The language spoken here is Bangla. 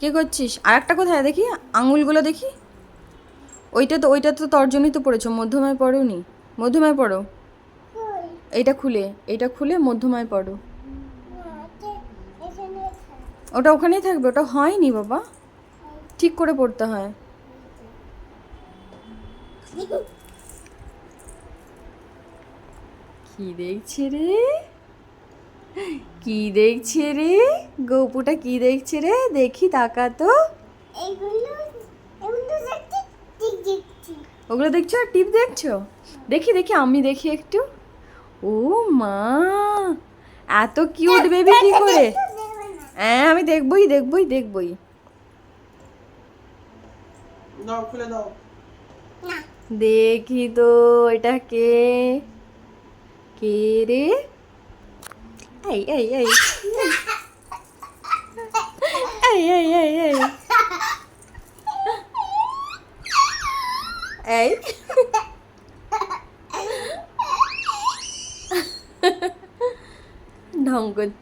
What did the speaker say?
কে করছিস? আর একটা কোথায়? দেখি, আঙুলগুলো দেখি। ওইটা তো ওইটা তো তর্জনই তো পড়েছো, মধ্যমায় পড়ো নি মধ্যমায় পড়ো। এইটা খুলে এইটা খুলে মধ্যমায় পড়ো। ওটা ওখানেই থাকবে, ওটা হয়নি বাবা। ঠিক করে পড়তে হয়। কি দেখছে রে? কি দেখছে রে? গপুটা কি দেখছে রে? দেখি তাকা তো। এইগুলো এগুলো দেখছি ঠিক দেখছি। ওগুলো দেখছ আর টিপ দেখছ? দেখি দেখি আমি দেখি একটু। ও মা এত কিউট বেবি কি করে? হ্যাঁ আমি দেখবই দেখবই দেখবই। দেখি তো এটা কে? কে রে? ấy ấy ấy ấy ấy ấy ấy ấy 덩그치